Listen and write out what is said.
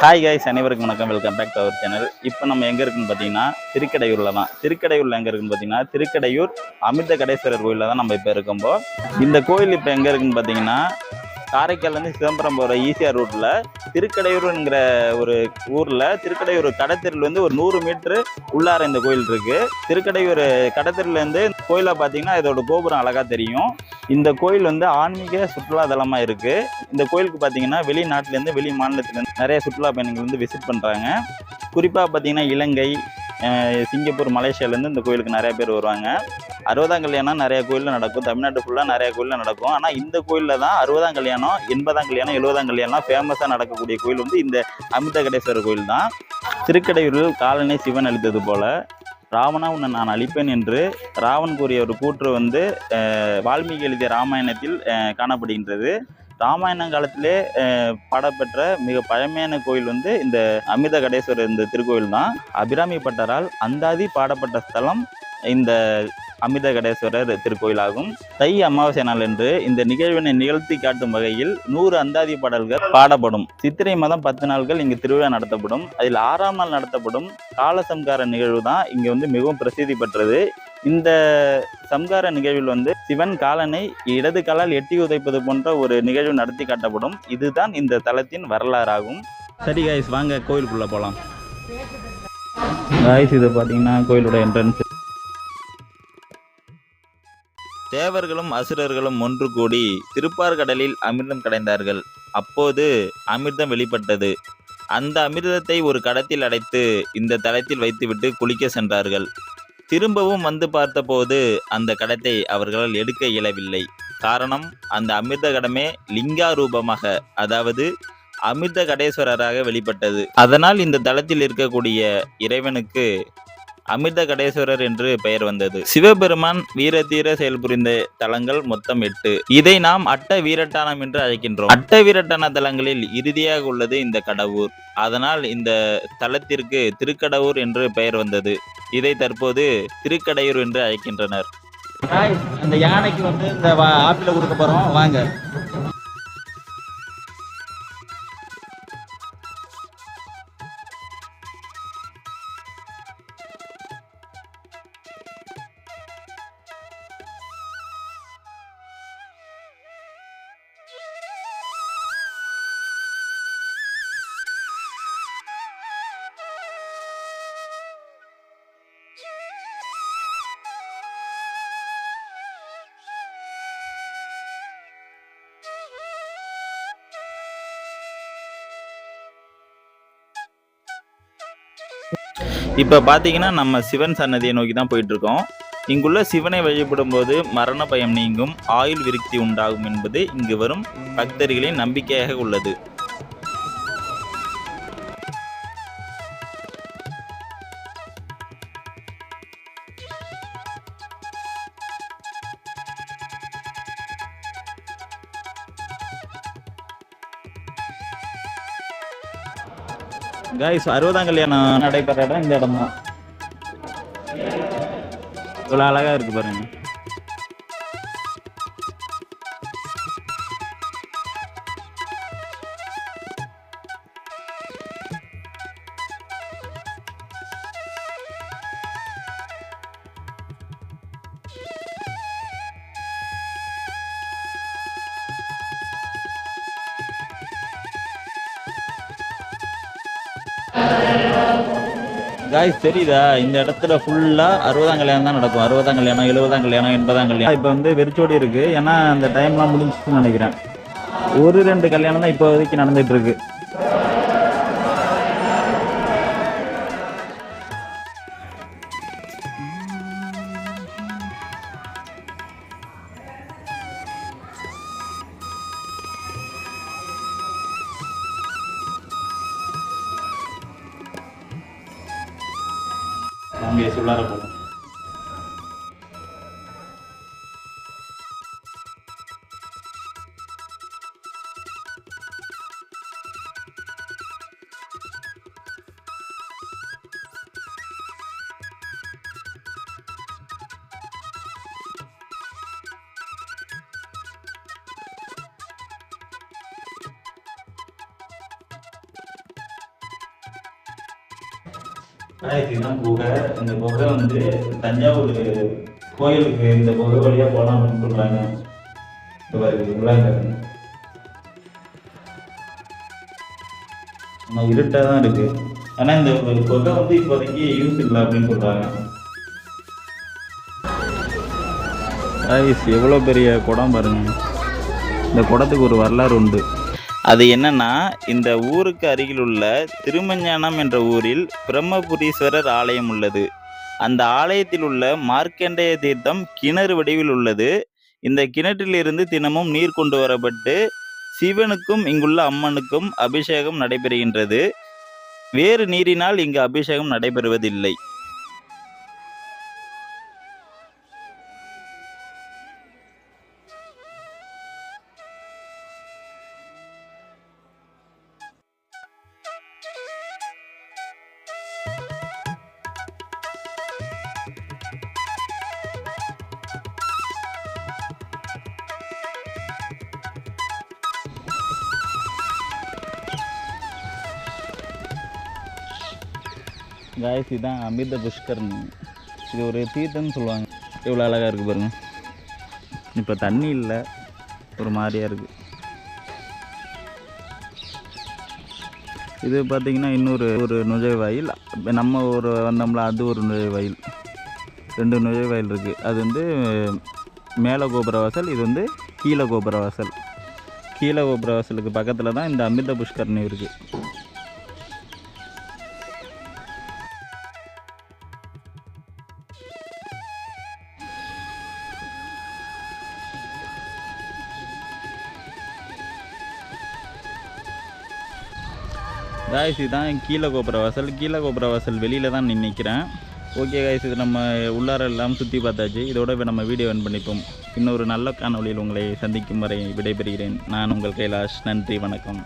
Hi guys அனைவருக்கும் வணக்கம். Welcome back to our channel இப்போ நம்ம எங்கே இருக்குன்னு பார்த்தீங்கன்னா திருக்கடையூரில் தான். திருக்கடையூரில் எங்கே இருக்குன்னு பார்த்தீங்கன்னா திருக்கடையூர் அமிர்த கடேஸ்வரர் கோயிலில் தான் நம்ம இப்போ இருக்கும்போது இந்த கோயில் இப்போ எங்கே இருக்குன்னு பார்த்தீங்கன்னா காரைக்கால்லேருந்து சிதம்பரம் போகிற ஈசிஆர் ரூட்டில் திருக்கடையூருங்கிற ஒரு ஊரில் திருக்கடையூர் கடத்தெருவில் வந்து ஒரு நூறு மீட்ரு உள்ளார இந்த கோயில் இருக்குது திருக்கடையூர் கடத்தெருலேருந்து கோயிலை பார்த்தீங்கன்னா இதோட கோபுரம் அழகாக தெரியும். இந்த கோயில் வந்து ஆன்மீக சுற்றுலா தலமாக இருக்குது இந்த கோயிலுக்கு பார்த்தீங்கன்னா வெளிநாட்டிலேருந்து வெளி மாநிலத்திலேருந்து நிறைய சுற்றுலா பயணிகள் வந்து விசிட் பண்ணுறாங்க குறிப்பாக பார்த்தீங்கன்னா இலங்கை சிங்கப்பூர் மலேசியாலேருந்து இந்த கோயிலுக்கு நிறைய பேர் வருவாங்க. அறுபதாம் கல்யாணம் நிறைய கோயிலில் நடக்கும். தமிழ்நாட்டு ஃபுல்லாக நிறைய கோயிலில் நடக்கும். ஆனால் இந்த கோயிலில் தான் அறுபதாம் கல்யாணம் எண்பதாம் கல்யாணம் எழுபதாம் கல்யாணம் ஃபேமஸாக நடக்கக்கூடிய கோயில் வந்து இந்த அமிர்த கடேஸ்வரர் கோயில் தான். திருக்கடையூரில் காலனை சிவன் அளித்தது போல ராவணா உன்னை நான் அழிப்பேன் என்று ராவன் கூறிய ஒரு கூற்று வந்து வால்மீகி எழுதிய ராமாயணத்தில் காணப்படுகின்றது. ராமாயண காலத்திலே பாடப்பெற்ற மிக பழமையான கோயில் வந்து இந்த அமிர்த கடேஸ்வரர் இந்த திருக்கோயில் தான். அபிராமி பட்டரால் அந்தாதி பாடப்பட்ட ஸ்தலம் இந்த அமிர்த கடேஸ்வரர் திருக்கோயிலாகும். தை அமாவாசை நாள் என்று இந்த நிகழ்வினை நிகழ்த்தி காட்டும் வகையில் நூறு அந்தாதி பாடல்கள் பாடப்படும். சித்திரை மாதம் பத்து நாட்கள் இங்கு திருவிழா நடத்தப்படும். அதில் ஆறாம் நாள் நடத்தப்படும் காலசம்கார நிகழ்வு தான் இங்கே வந்து மிகவும் பிரசித்தி பெற்றது. இந்த சம்கார நிகழ்வில் வந்து சிவன் காலனை இடது காலால் எட்டி உதைப்பது போன்ற ஒரு நிகழ்வு நடத்தி காட்டப்படும். இதுதான் இந்த தலத்தின் வரலாறாகும். சரி காய்ஸ் வாங்க கோயிலுக்குள்ளே போகலாம் காய்ஸ் இது பார்த்தீங்கன்னா கோயிலோட என்ட்ரன்ஸ் தேவர்களும் அசுரர்களும் ஒன்று கூடி திருப்பார் கடலில் அமிர்தம் கடைந்தார்கள். அப்போது அமிர்தம் வெளிப்பட்டது. அந்த அமிர்தத்தை ஒரு கடத்தில் அடைத்து இந்த தளத்தில் வைத்துவிட்டு குளிக்க சென்றார்கள். திரும்பவும் வந்து பார்த்தபோது அந்த கடத்தை அவர்களால் எடுக்க இயலவில்லை. காரணம் அந்த அமிர்த கடமே லிங்கா ரூபமாக அதாவது அமிர்த கடேஸ்வரராக வெளிப்பட்டது. அதனால் இந்த தளத்தில் இருக்கக்கூடிய இறைவனுக்கு அமிர்த கடேஸ்வரர் என்று பெயர் வந்தது. சிவபெருமான் வீரதீர செயல்புரிந்த தலங்கள் மொத்தம் எட்டு. இதை நாம் அட்ட வீரட்டானம் என்று அழைக்கின்றோம். அட்ட வீரட்டான தலங்களில் இறுதியாக உள்ளது இந்த கடவுர். அதனால் இந்த தலத்திற்கு திருக்கடவுர் என்று பெயர் வந்தது. இதை தற்போது திருக்கடையூர் என்று அழைக்கின்றனர். அந்த யானைக்கு வந்து இந்த ஆப்பிள கொடுக்க போறோம். வாங்க. இப்போ பார்த்தீங்கன்னா நம்ம சிவன் சன்னதியை நோக்கி தான் போயிட்டு இருக்கோம் இங்குள்ள சிவனை வழிபடும் போது மரண பயம் நீங்கும் ஆயுள் விருத்தி உண்டாகும் என்பது இங்கு வரும் பக்தர்களின் நம்பிக்கையாக உள்ளது. காய்ஸ் அறுபதாம் கல்யாணம் நடைபெற இடம் இந்த இடம் தான் இவ்வளோ அழகா இருக்கு பாருங்க. காய்ஸ் தெரியுதா? இந்த இடத்துல ஃபுல்லா அறுபதாம் கல்யாணம் தான் நடக்கும். அறுபதாம் கல்யாணம் எழுபதாம் கல்யாணம் எண்பதாம் கல்யாணம். இப்போ வந்து வெறிச்சோடி இருக்கு. ஏன்னா அந்த டைம்லாம் முடிஞ்சிச்சுன்னு நினைக்கிறேன். ஒரு ரெண்டு கல்யாணம் தான் இப்போதைக்கு நடந்துட்டு இருக்கு. சொல்லார போகலாம் இதுதான் குகை இந்த குகை வந்து தஞ்சாவூர் கோயிலுக்கு இந்த குகை வழியாக போகலாம் அப்படின்னு சொல்கிறாங்க இப்போ பாருங்க நம்ம இருட்டாக தான் இருக்கு. ஆனால் இந்த குகை வந்து இப்போதைக்கு யூஸ் இல்லை அப்படின்னு சொல்கிறாங்க ஐஸ் எவ்வளோ பெரிய குடம் பாருங்க. இந்த குடத்துக்கு ஒரு வரலாறு உண்டு. அது என்னன்னா இந்த ஊருக்கு அருகில் உள்ள திருமஞ்ஞானம் என்ற ஊரில் பிரம்மபுரீஸ்வரர் ஆலயம் உள்ளது. அந்த ஆலயத்தில் உள்ள மார்க்கண்டேய தீர்த்தம் கிணறு வடிவில் உள்ளது. இந்த கிணற்றிலிருந்து தினமும் நீர் கொண்டு வரப்பட்டு சிவனுக்கும் இங்குள்ள அம்மனுக்கும் அபிஷேகம் நடைபெறுகின்றது. வேறு நீரினால் இங்கு அபிஷேகம் நடைபெறுவதில்லை. காயத்ரி தான் அமிர்த புஷ்கர்னி. இது ஒரு தீர்த்தம்னு சொல்லுவாங்க. எவ்வளோ அழகாக இருக்குது பாருங்க. இப்போ தண்ணி இல்லை. ஒரு மாதிரியாக இருக்குது இது பார்த்தீங்கன்னா இன்னொரு ஒரு நுழைவாயில் நம்ம ஒரு வந்தோம்ல அது ஒரு நுழைவாயில் ரெண்டு நுழைவாயில் இருக்குது அது வந்து மேலே கோபுர வாசல் இது வந்து கீழே கோபுர வாசல். கீழே கோபுர வாசலுக்கு பக்கத்தில் தான் இந்த அமிர்த புஷ்கரணி இருக்குது காய்ஸ் இதுதான் கீழே கோபுர வாசல். கீழே கோபுர வாசல் வெளியில் தான் நின்று நிற்கிறேன் ஓகே காய்ஸ் இது நம்ம உள்ளார எல்லாம் சுற்றி பார்த்தாச்சு. இதோட இப்போ நம்ம வீடியோ என் பண்ணிப்போம். இன்னொரு நல்ல காணொளியில் உங்களை சந்திக்கும் வரை விடைபெறுகிறேன். நான் உங்கள் கைலாஷ். நன்றி வணக்கம்.